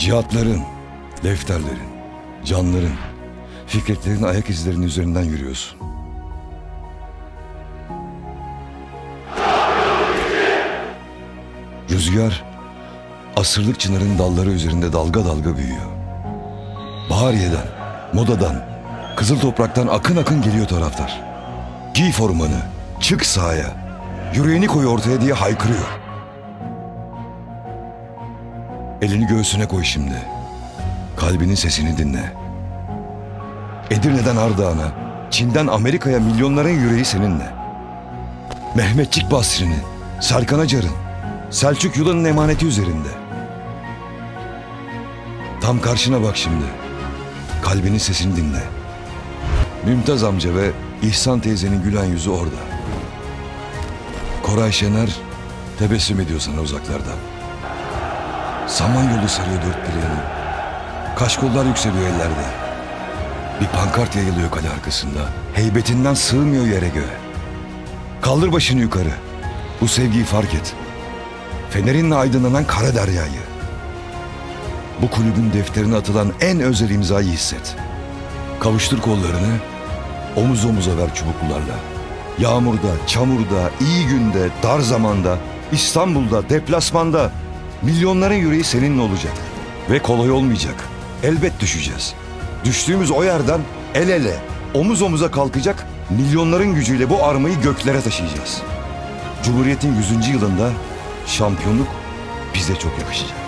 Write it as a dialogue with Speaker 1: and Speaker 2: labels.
Speaker 1: Cihatların, defterlerin, canların, fikretlerin ayak izlerinin üzerinden yürüyorsun. Rüzgar, asırlık çınarın dalları üzerinde dalga dalga büyüyor. Bahariye'den, modadan, kızıl topraktan akın akın geliyor taraftar. Giy formanı, çık sahaya, yüreğini koy ortaya diye haykırıyor. Elini göğsüne koy şimdi. Kalbinin sesini dinle. Edirne'den Ardahan'a, Çin'den Amerika'ya milyonların yüreği seninle. Mehmetçik Basri'nin, Serkan Acar'ın, Selçuk Yula'nın emaneti üzerinde. Tam karşına bak şimdi. Kalbinin sesini dinle. Mümtaz amca ve İhsan teyzenin gülen yüzü orada. Koray Şener tebessüm ediyor sana uzaklardan. Samanyolu sarıyor dört bir yanı. Kaşkollar yükseliyor ellerde. Bir pankart yayılıyor kale arkasında. Heybetinden sığmıyor yere göğe. Kaldır başını yukarı. Bu sevgiyi fark et. Fenerinle aydınlanan kara deryayı. Bu kulübün defterine atılan en özel imzayı hisset. Kavuştur kollarını, omuz omuza ver çubuklularla. Yağmurda, çamurda, iyi günde, dar zamanda, İstanbul'da, deplasmanda milyonların yüreği seninle olacak. Ve kolay olmayacak. Elbet düşeceğiz. Düştüğümüz o yerden el ele, omuz omuza kalkacak milyonların gücüyle bu armayı göklere taşıyacağız. Cumhuriyet'in 100. yılında şampiyonluk bize çok yakışacak.